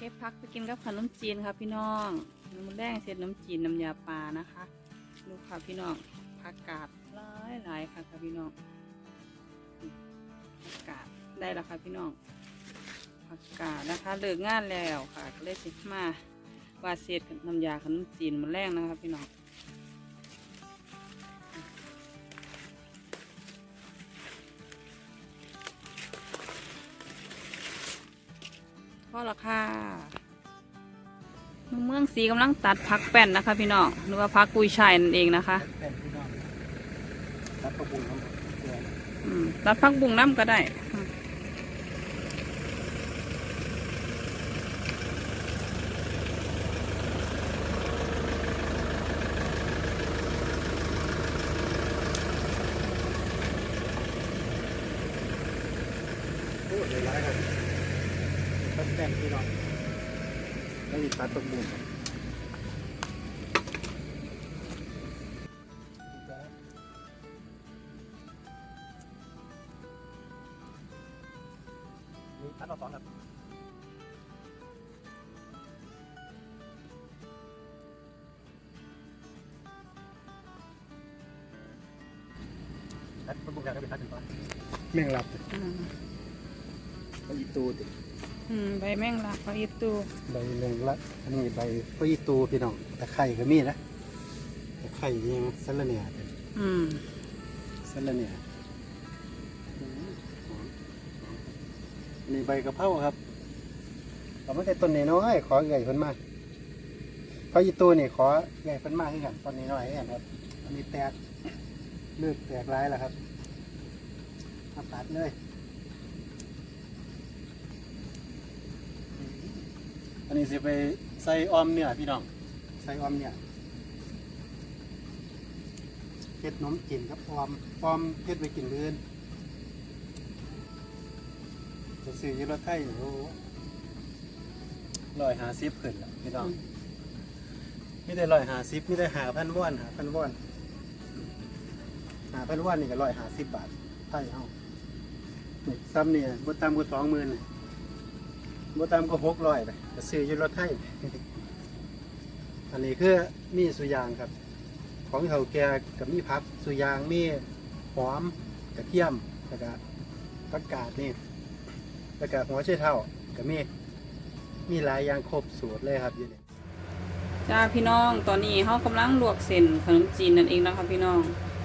ก็บพักไปกินกับขนมจีนค่ะพี่น้องน้ำแดงเสร็จน้ำจีนน้ำยาปลานะคะดูค่ะพี่น้องผักกาดหลายหลายค่ะค่ะพี่น้องผักกาดได้แล้วค่ะพี่น้องผักกาดนะคะเลิกงานแล้วค่ะก็เลยสิมาว่าเศษน้ำยาขนมจีนมาแรงนะคะพี่น้อง พอละค่ะเมืองสีกำลังตัดพักแป้นนะคะ พี่น้องหรือว่าพักกุยช่ายนั่นเองนะคะแป้นพี่น้องรับประบุน้ำเกลืออืมตัดพักบุงน้ำก็ได้อืม โอ้เลยร้ายครับตัด แป้นพี่น้องแล้วมีตัดประบุมีตัดต่อสองครับตัดประบุกันก็เป็นตัดถึงตอนแม่งรับอืมเอาอีตูติ อืมใบแมงลักใบอีตูใบแมงลักอันนี้ใบก็อีตูพี่น้องตะไคร่ก็มีนะตะไคร่นี่นะสะระเนี่ยเป็นอืมสะระเนี่ยอืมหอมหอมอันนี้ใบกะเพราครับเอามาแต่ต้นน้อยๆขอใหญ่เพิ่นมากเพราะอีตูนี่ขอใหญ่เพิ่นมากขึ้นกันต้นน้อยๆเนี่ยครับอันนี้แตกเลือกแตกร้ายแล้วครับมาตัดเลย อันนี้สิไปใส่ออมเนื้อพี่น้องใส่ออมเนื้อเพ็ดนมกินกับออมออมเพ็ดไปกินเือนจะซื้ออยี่รถไทยนี่โอ้ร้อยหาซิบขึ้นละพี่น้องไม่ได้ร้อยหาซิบไม่ได้หาพันว่อนหาพันว่อนหาพันว่อนนี่ก็ร้อยหาสิบบาทไทยเฮานี่ซ้ำเนี่ยบ่ต่ำกว่าสองหมื่นนี่ บ่ตามก็หกร้อยไปก็ซื้ออยู่รถให้อันนี้คือมีสุยางครับ ของเฒ่าแก่กับมีพักสุยางมีหอมกระเทียมแล้วก็ผักกาดนี่แล้วก็หัวไชเท้าก็มีมีหลายอย่างครบสูตรเลยครับอยู่นี่จ้าพี่น้องตอนนี้เขากำลังลวกเส้นขนมจีนนั่นเองนะคะพี่น้อง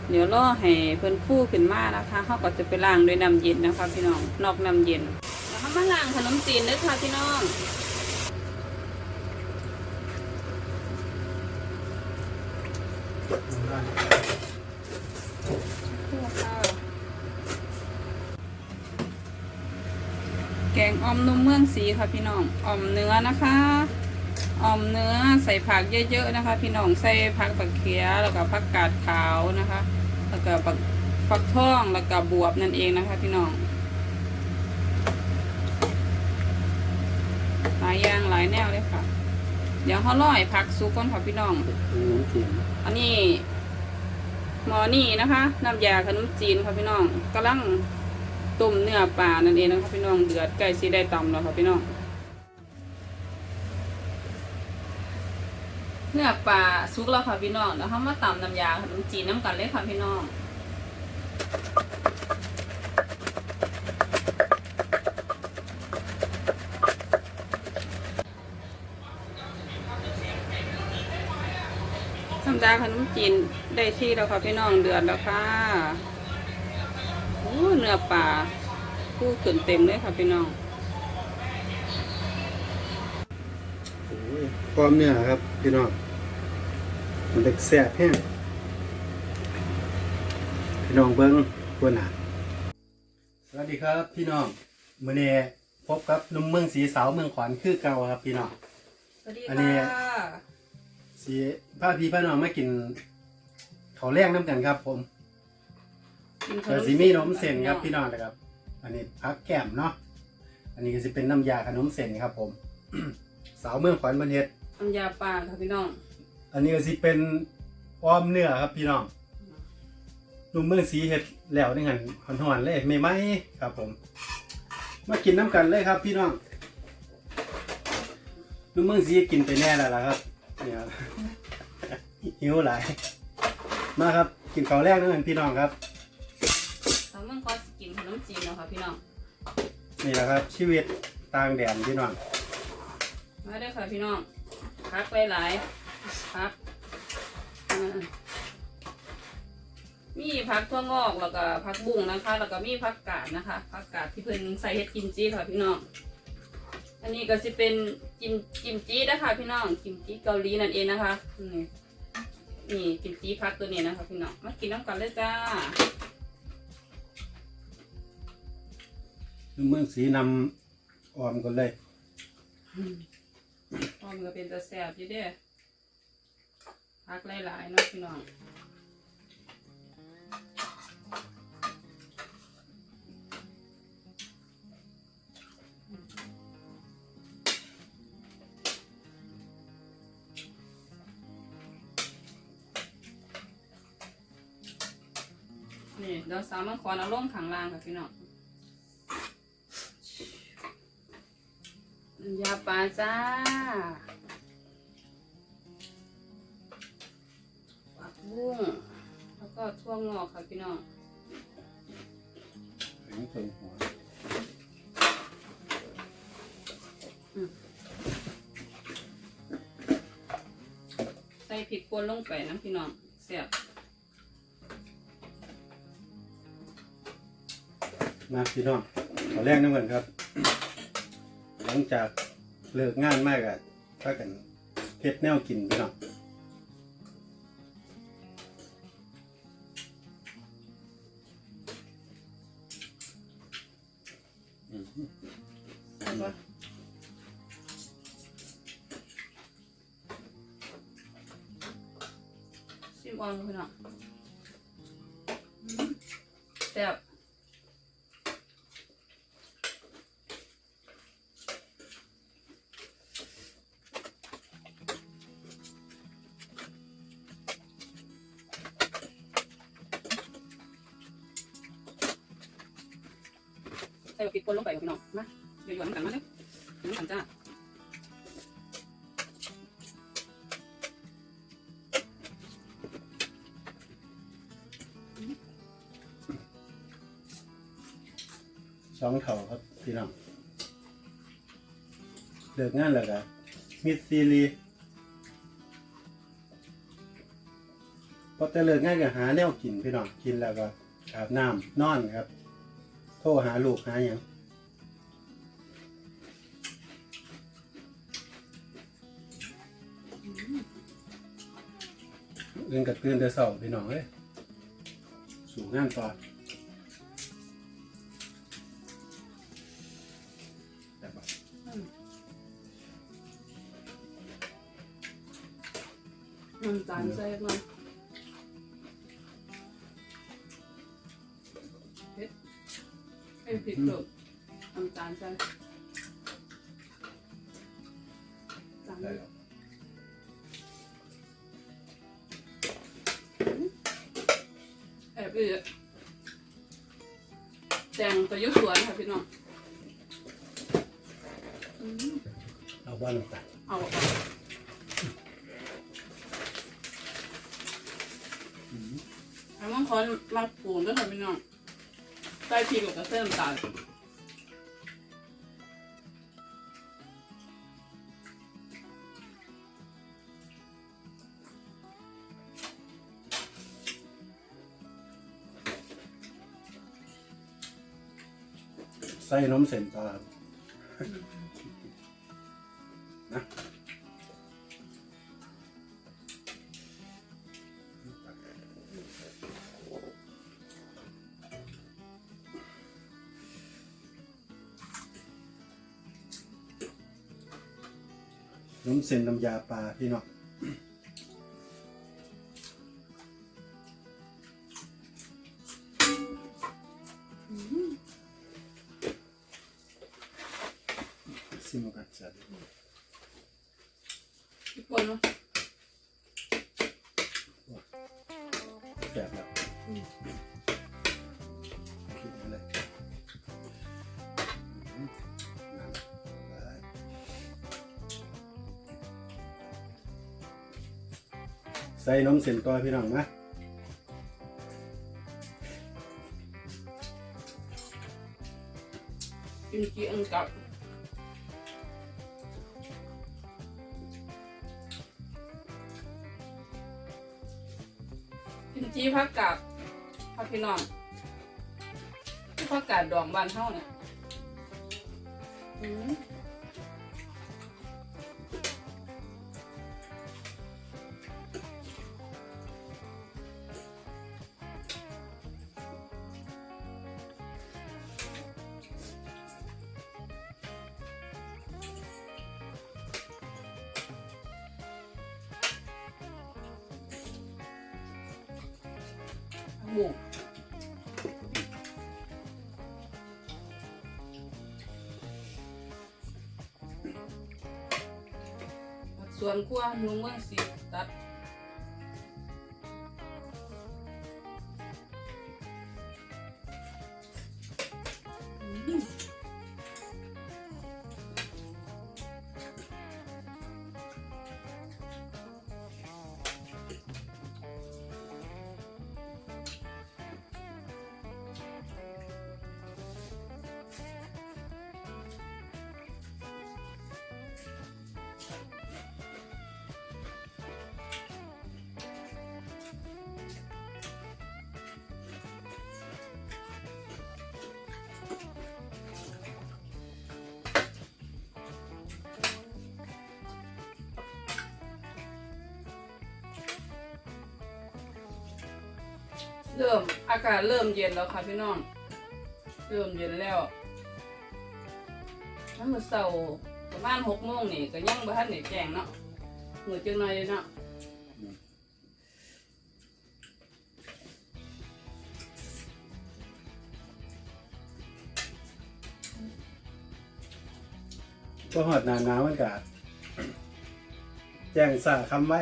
เดี๋ยวรอให้เพิ่นฟูขึ้นมานะคะเขาก็จะไปล้างด้วยน้ำเย็นนะคะพี่น้องนอกน้ำเย็น เขามาล้างขนมจีนด้อค่ะพี่น้องแกงออมนมเมืองสีค่ะพี่น้องออมเนื้อนะคะออมเนื้อใส่ผักเยอะๆนะคะ พี่น้องใส่ผักบักเขียแล้วก็ผักกาดขาวนะคะ แล้วก็บักฟักทองแล้วก็บวบนั่นเองนะคะ พี่น้องห ลายอย่างหลายแนวเลยค่ะ เดี๋ยวเขาล่อยผักซุกก่อนค่ะพี่น้องอืมจีนอันนี้หมอนี่นะคะน้ำยาขนมจีนค่ะพี่น้องกำลังต้มเนื้อปลานั่นเองนะคะพี่น้องเดือดใกล้สิได้ตำแล้วค่ะพี่น้อง เนื้อปลาสุกแล้วค่ะพี่น้องแล้วเขามาตำน้ำยาขนมจีนน้ำกันเลยค่ะพี่น้อง น้ำยาขนมจีนได้ที่แล้วค่ะพี่น้องเดือดแล้วค่ะโอ้เนื้อปลาผู้ขึ้นเต็มเลยค่ะพี่น้องโอ้ยพร้อมเนื้อครับพี่น้องมันเด็กแซ่บแห้งพี่น้องเบิ้งกวนหนาสวัสดีครับพี่น้องมื้อนี้พบกับนุ่มเมืองสีสาวเมืองขวัญคือเก่าครับพี่น้องสวัสดีค่ะ สีพาพี่พาน้องมากินข้าวแรงน้ำกันครับ ผมกินขเดี๋ยวสีมีนมเส้นครับพี่น้องนะครับ อันนี้พักแก้มเนาะอันนี้ก็จะเป็นน้ำยาขนมเส้นครับ ผม สาวเมืองขวัญบันเทศน้ำยาปลาค่ะพี่น้อง อันนี้ก็สิเป็นอ้อมเนื้อครับพี่น้องนุ่มเมืองสีเห็ดแล้วนี่หันหอนๆเลยไม่ไหมครับ ผม มากินน้ำกันเลยครับ พี่น้องลูกเมืองสีกินไปแน่แล้วล่ะครับ เนี่ยครับหิวหลาย มาครับ กินข้าวแรกนั่นพี่น้องครับแล้วมันก็สิกินขนมจีนเนาะค่ะพี่น้อง นี่แหละครับ ชีวิตต่างแดนพี่น้อง มาเด้อค่ะพี่น้องพักหลายๆพักอ่ามีพักทั่วงอกแล้วก็พักบุ้งนะคะ แล้วก็มีพักกาดนะคะพักกาดที่เพิ่นใส่เฮ็ดกิมจิค่ะพี่น้อง อันนี้ก็สิเป็นกิมกิมจินะคะพี่น้องกิมจิเกาหลีนั่นเองนะคะนี่นี่กิมจิพักตัวนี้นะคะพี่น้องมากินน้ำกันเลยจ้าลูกเมืองสีนำออมกันเลยพอมันก็เป็นตะแสบอยู่เด้อพักหลายๆเนาะพี่น้อง เดี๋ยวสามารถขอนเอาลงขังล่างค่ะพี่น้องน้ำยาปลาจ้าปักบุ้งแล้วก็ทั่วงอกค่ะพี่น้องถึงส่วนหัวใส่พริกป่นลงไปนะพี่น้องเสียบ มาพี่น้องขอแรกน้ำเงินครับ หลังจากเลิกงานมากอะถ้ากันเฮ็ดแนวกินพี่น้อง ใส่พริกป่นลงไปพี่น้องมาเดี๋ยวหยวนกันมาเลยหยวนกันจ้าสองเท่าครับพี่น้องเลิกงานแล้วก็มิดซีรีพอแต่เลิกงานก็หาแนวกินพี่น้องกินแล้วก็อาบน้ำนอนครับ ทรหาลูกหาอย่างเรื่องกับตื่นแต่เช้าพี่น้องเอ้ยสู่งานต่อนน้ำตาลใส่มาเเอ้ยพริกเพิ่มน้ำตาลใส่ตามได้ด้วยแล้วแอบอีกแตงตัวยุสวนค่ะพี่น้องอืมเอาบ้านลงไปเอาเอาไอ้มังคอนมักปูนด้วยค่ะพี่น้อง ใส่พริกกับกระเทียมตาลใส่นมเส้นต่อครับนะ นมเส้นน้ำยาปลาพี่น้องซิมกันจัดทุกคนเนาะแบบแล้ว ใส่นมเส้นตัวพี่น้องนะกิมจิอังกับกิมจิผักกาดค่ะพี่น้องผักกาดดองบ้านเฮาเนี่ยอืม หมูส่วนขั้วหนุ่มเมืองสี เริ่มอากาศเริ่มเย็นแล้วค่ะพี่น้อง เริ่มเย็นแล้วน้ำมือเสาประมาณหกโมงนี่ก็ยังบ่ทันได้แจ้งเนาะมือจังหน่อยเนาะก็หอดหนาหนาวมันกะแจ้งสาคำไว้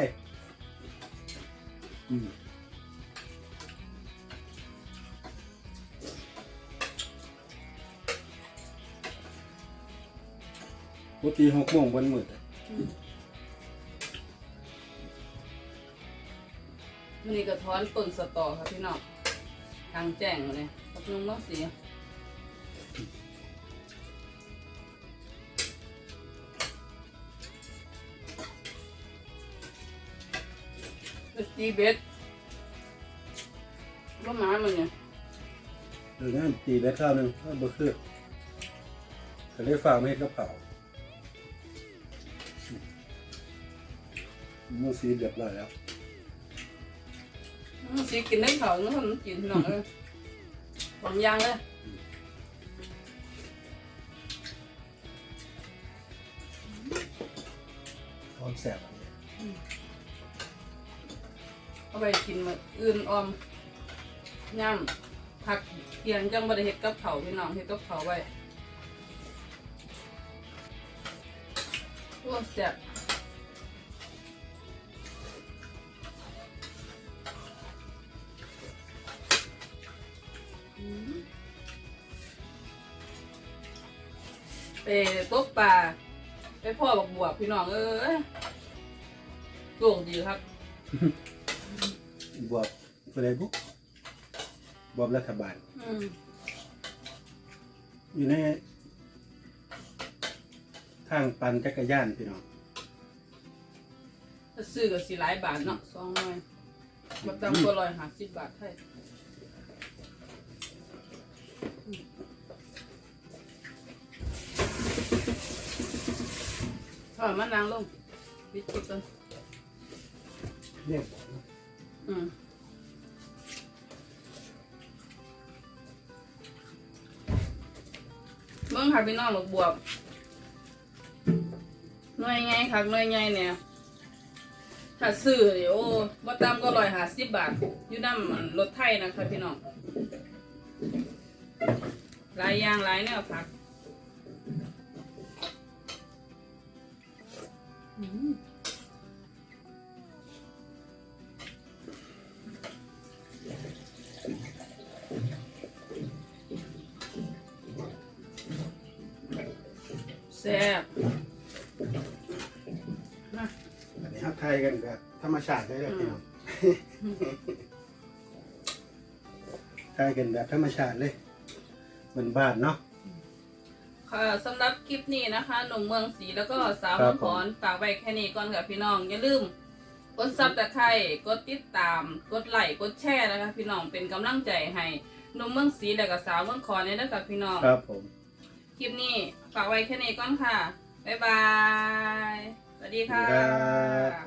อืม กติหกโมงบนมืดอะวันนี้ก็ถอนต้นสตอค่ะพี่น้องทางแจ้งมาเลยกับนุ่งน้องสีไปตีเบ็ดก็มามันเนี่ยหรืองั้นตีได้ข้าวหนึ่งก็บ่คือก็เลยฝากไม่ให้กระเป๋า มูสีเรียบร้อยแล้วน้องสีกินได้เขาน้องมันกินพี่น้องเลยสองอย่างเลยพร้อมแสบอันนี้เอาไปกินมาอื่นออมย่ำผักเกียงจังบริเฮ็ดกับเขาวพี่น้องเฮ็ดกับเขาวไว้โอ้แซ่บ ไปตกปลาไปพ่อบักบวบพี่น้องเอ้ยโชคดีครับ บวบอะไรบุ๊กบวบรัฐบาล อืมอยู่ในทางปั่นจักรยานพี่น้องถ้าซื้อก็สิหลายบาทเนาะสองร้อยมาตามก็ร้อยห้าสิบบาทไทย อยมานางลงวิจิตรเรียกอืมเบิ่งค่ะพี่น้องหมกบวบหน่วยไงค่ะหน่วยไงเนี่ย ถ้าซื้อนี่โอ้บ่ตามก็ร้อยห้าสิบบาท อยู่น้ำมันรถไทยนะคะพี่น้อง หลายอย่างหลายแนวผัก แซ่บนะอันนี้ฮักไทยกันแบบธรรมชาติเลยแหละพี่น้องกลายเป็นแบบธรรมชาติเลยเหมือนบ้านเนาะ ค่ะสำหรับคลิปนี้นะคะ หนุ่มเมืองศรีแล้วก็สาวครัเมืบองขอนฝากไว้แค่นี้ก่อนค่ะพี่น้อง อย่าลืม กดซับตะไคร้กดติดตาม กดไลค์กดแชร์นะคะ พี่น้องเป็นกำลังใจให้หนุ่มเมืองศรีและก็สาวเมืองขอนเนี่ยนะคะพี่น้อง ครับผม คลิปนี้ฝากไว้แค่นี้ก่อนค่ะ บ๊ายบาย สวัสดีค่ะสวัสดีครับ